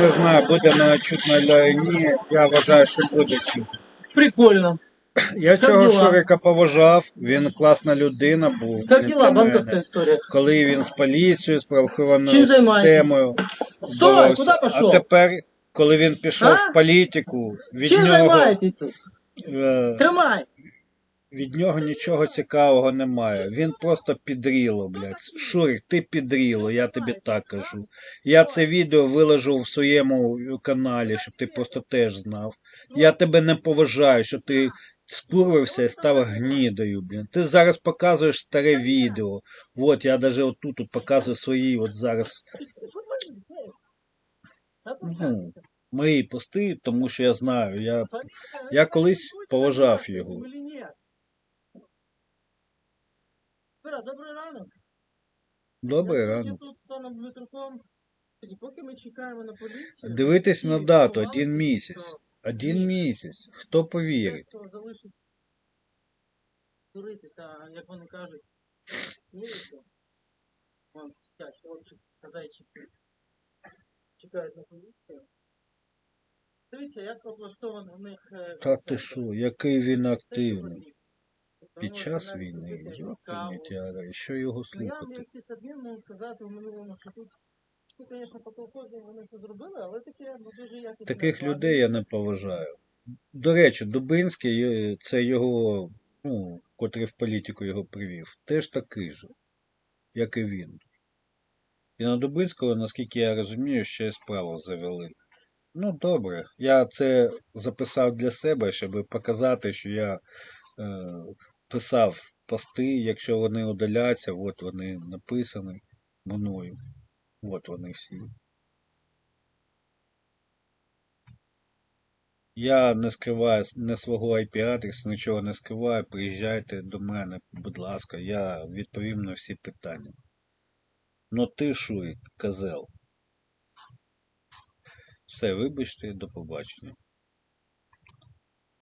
Не знаю, буде на чутно ні. ні. Я вважаю, що буде чутно. Прикольно. Я Як цього діла? Шурика поважав, він класна людина був. Как дела, для мене. банковская? Коли він з поліцією, з правоохоронною Чим займаєтесь? системою. Стой, боровся. куди пішов? А тепер, коли він пішов А? в політику, від Чим нього, займаєтесь тут? е, Тримай. Від нього нічого цікавого немає. Він просто підріло, блядь. Шурик, ти підріло, я тобі так кажу. Я це відео виложу в своєму каналі, щоб ти просто теж знав. Я тебе не поважаю, що ти скурвився і став гнідою, блін. Ти зараз показуєш старе відео. От я навіть отут от показую свої, от зараз ну, мої пости, тому що я знаю, я, я колись поважав його. Спира, добрий ранок. Добрий Я ранок. тут з паном Дмитруком. Поки ми чекаємо на поліцію. Дивитись на дату, один місяць. Один місяць. Хто повірить? Хто залишився курити, та, як вони кажуть, віриться. Вон, сидять, хлопчик, та зайчики. Чекають на поліцію. Дивіться, як облаштовано в них... е, Та ти що, який він активний. Під час війни, тяга, і що його Ну, слухати? можу сказати в минулому, що тут, ну, звісно, по колхозі вони все зробили, але таке ну, дуже якісне. Таких людей я не поважаю. До речі, Дубинський, е, це його, ну, котрий в політику його привів, теж такий же, як і він. І на Дубинського, наскільки я розумію, ще й справу завели. Ну, добре. Я це записав для себе, щоб показати, що я е, писав пости, якщо вони удаляться, от вони написані мною. От вони всі. Я не скриваю не свого IP-адресу, нічого не скриваю. Приїжджайте до мене, будь ласка, я відповім на всі питання. Ну ти шурик, козел. Все, вибачте, до побачення.